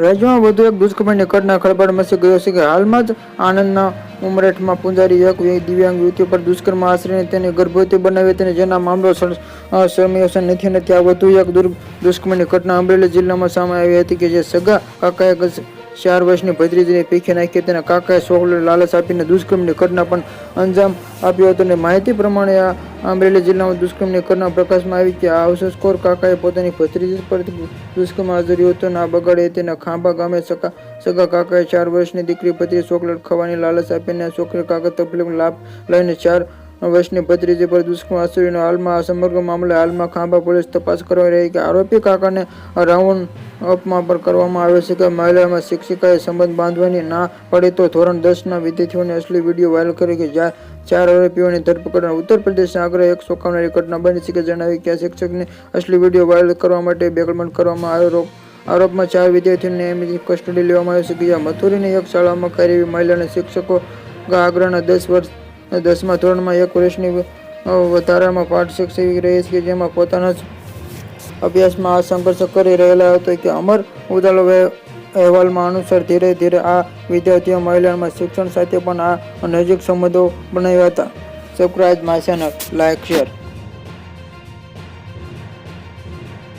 રાજ્યમાં વધુ એક દુષ્કર્મની ઘટના ખળબળ મચી ગયો છે કે હાલમાં જ આણંદના ઉમરેઠમાં પૂંજારી એક દિવ્યાંગ યુવતી પર દુષ્કર્મ આચરીને તેને ગર્ભવતી બનાવી તેને જેના મામલો અ, નથી અને ત્યાં વધુ એક દુષ્કર્મની ઘટના અમરેલી જિલ્લામાં સામે આવી હતી કે જે સગા કાકાએ ચાર વર્ષની ભત્રીજીને પીખી નાખી તેના કાકાએ ચોકલેટ લાલચ આપીને દુષ્કર્મની ઘટના પણ અંજામ આપ્યો હતો. અને માહિતી પ્રમાણે આ અમરેલી જિલ્લામાં દુષ્કર્મની ઘટના પ્રકાશમાં આવી કે આ અવસરખોર કાકાએ પોતાની ભત્રીજી પર દુષ્કર્મ હાજર્યો હતો ના બગાડે તેના ખાંભા ગામે સકા સગા કાકાએ ચાર વર્ષની દીકરી ભત્રી ચોકલેટ ખાવાની લાલચ આપીને ચોકલેટ કાકા તકલીફ લાભ લઈને ચાર વર્ષની ભત્રીજી પર દુષ્કર્મ આચર્યું હાલમાં આ સમગ્ર મામલે હાલમાં ખાંભા પોલીસ તપાસ કરવા રહી કે આરોપી કાકાને રાઉન્ડ અપમાં પર કરવામાં આવે છે કે મહિલામાં શિક્ષિકાએ સંબંધ બાંધવાની ના પડે તો ધોરણ દસના વિદ્યાર્થીઓને અસલી વીડિયો વાયરલ કરી કે જ્યાં ચાર આરોપીઓની ધરપકડ ઉત્તર પ્રદેશના આગ્રહ એક ચોંકાવનારી ઘટના બની છે જણાવી કે આ શિક્ષકને અસલી વીડિયો વાયરલ કરવા માટે બેકલમંડ કરવામાં આવ્યો આરોપમાં ચાર વિદ્યાર્થીઓને એમની કસ્ટડી લેવામાં આવ્યો છે મથુરીની એક શાળામાં કરેલી મહિલાના શિક્ષકો આગ્રાના દસ વર્ષ, દસમા ધોરણમાં એક વર્ષની વધારામાં પાઠ શિક્ષક રહી છે જેમાં પોતાના જ અભ્યાસમાં આ સંઘર્ષ કરી રહેલા હતો કે અમર ઉદાલો અહેવાલમાં અનુસાર ધીરે ધીરે આ વિદ્યાર્થીઓ મહિલાઓમાં શિક્ષણ સાથે પણ આ નજીક સંબંધો બનાવ્યા હતા. Subscribe my channel like share